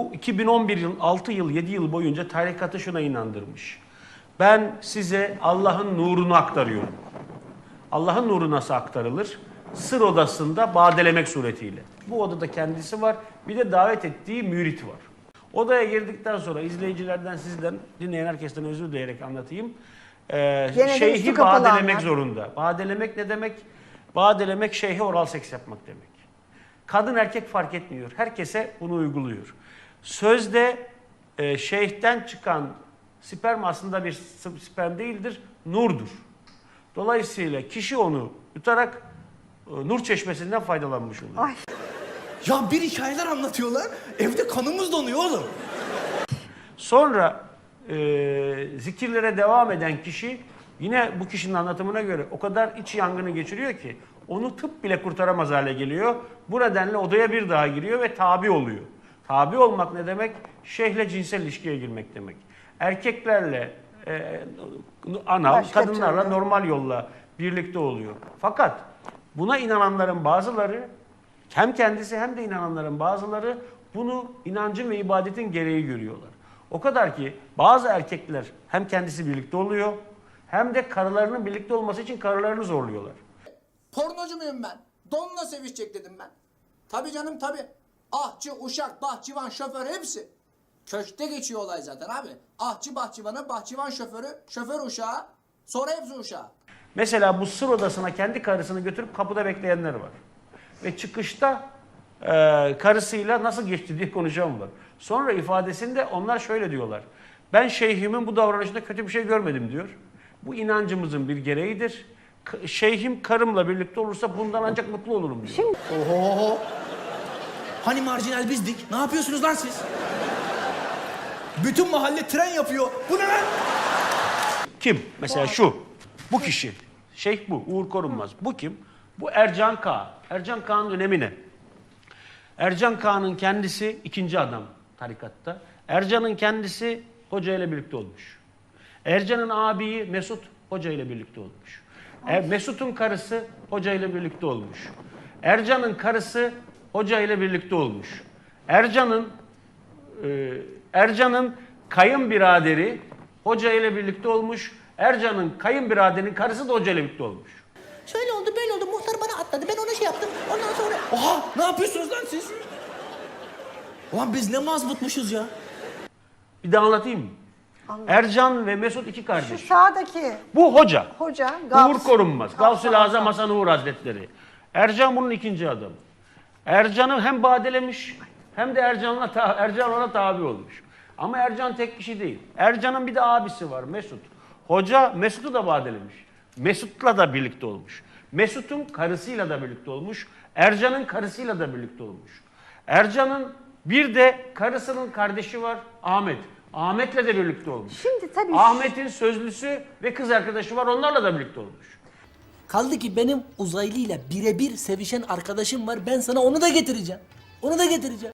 Bu 2011 yıl, 6 yıl, 7 yıl boyunca tarikatı şuna inandırmış. Ben size Allah'ın nurunu aktarıyorum. Allah'ın nuru nasıl aktarılır? Sır odasında badelemek suretiyle. Bu odada kendisi var. Bir de davet ettiği mürit var. Odaya girdikten sonra izleyicilerden sizden, dinleyen herkesten özür dileyerek anlatayım. Ee, Gene de üstü şeyhi kapalı badelemek anlat. zorunda. Badelemek ne demek? Badelemek şeyhe oral seks yapmak demek. Kadın erkek fark etmiyor. Herkese bunu uyguluyor. Sözde e, şeyhten çıkan sperm aslında bir sperm değildir, nurdur. Dolayısıyla kişi onu yutarak e, nur çeşmesinden faydalanmış oluyor. Ay Ya bir hikayeler anlatıyorlar. Evde kanımız donuyor oğlum. Sonra e, zikirlere devam eden kişi yine bu kişinin anlatımına göre o kadar iç yangını geçiriyor ki onu tıp bile kurtaramaz hale geliyor. Bu nedenle odaya bir daha giriyor ve tabi oluyor. Tabi olmak ne demek? Şeyhle cinsel ilişkiye girmek demek. Erkeklerle e, anal, Başka kadınlarla türlü. normal yolla birlikte oluyor. Fakat buna inananların bazıları hem kendisi hem de inananların bazıları bunu inancın ve ibadetin gereği görüyorlar. O kadar ki bazı erkekler hem kendisi birlikte oluyor hem de karılarının birlikte olması için karılarını zorluyorlar. Pornocu muyum ben? Donla sevişecek dedim ben. Tabii canım tabii. Ahçı, uşak, bahçıvan, şoför hepsi. Köşkte geçiyor olay zaten abi. Ahçı bahçıvanı, bahçıvan şoförü, şoför uşağı, sonra hepsi uşağı. Mesela bu sır odasına kendi karısını götürüp kapıda bekleyenler var. Ve çıkışta e, karısıyla nasıl geçti diye konuşan var. Sonra ifadesinde onlar şöyle diyorlar. Ben şeyhimin bu davranışında kötü bir şey görmedim diyor. Bu inancımızın bir gereğidir. Şeyhim karımla birlikte olursa bundan ancak mutlu olurum diyor. Oho. Hani marjinal bizdik? Ne yapıyorsunuz lan siz? Bütün mahalle tren yapıyor. Bu ne lan? Kim? Mesela şu. Bu kişi. Şeyh bu. Uğur Korunmaz. Bu kim? Bu Ercan Kağan. Ercan Kağan'ın önemi ne? Ercan Kağan'ın kendisi ikinci adam tarikatta. Ercan'ın kendisi hoca ile birlikte olmuş. Ercan'ın abiyi Mesut hoca ile birlikte olmuş. Er, Mesut'un karısı hoca ile birlikte olmuş. Ercan'ın karısı hoca ile birlikte olmuş. Ercan'ın e, Ercan'ın kayınbiraderi hoca ile birlikte olmuş. Ercan'ın kayınbiraderinin karısı da hoca ile birlikte olmuş. Şöyle oldu böyle oldu. Muhtar bana atladı. Ben ona şey yaptım. Ondan sonra... Oha ne yapıyorsunuz lan siz? Ulan biz ne mazbutmuşuz ya. Bir daha anlatayım mı? Ercan ve Mesut iki şu kardeş. sağdaki Bu hoca. hoca Uğur Gavs. Korunmaz. Gavs Gavsül Azam Hasan Uğur Hazretleri. Ercan bunun ikinci adamı. Ercan'ı hem badelemiş hem de Ercan'la ta- Ercan ona tabi olmuş. Ama Ercan tek kişi değil. Ercan'ın bir de abisi var Mesut. Hoca Mesut'u da badelemiş. Mesut'la da birlikte olmuş. Mesut'un karısıyla da birlikte olmuş. Ercan'ın karısıyla da birlikte olmuş. Ercan'ın bir de karısının kardeşi var Ahmet. Ahmet'le de birlikte olmuş. Şimdi tabii Ahmet'in sözlüsü ve kız arkadaşı var onlarla da birlikte olmuş. Kaldı ki benim uzaylıyla birebir sevişen arkadaşım var. Ben sana onu da getireceğim. Onu da getireceğim.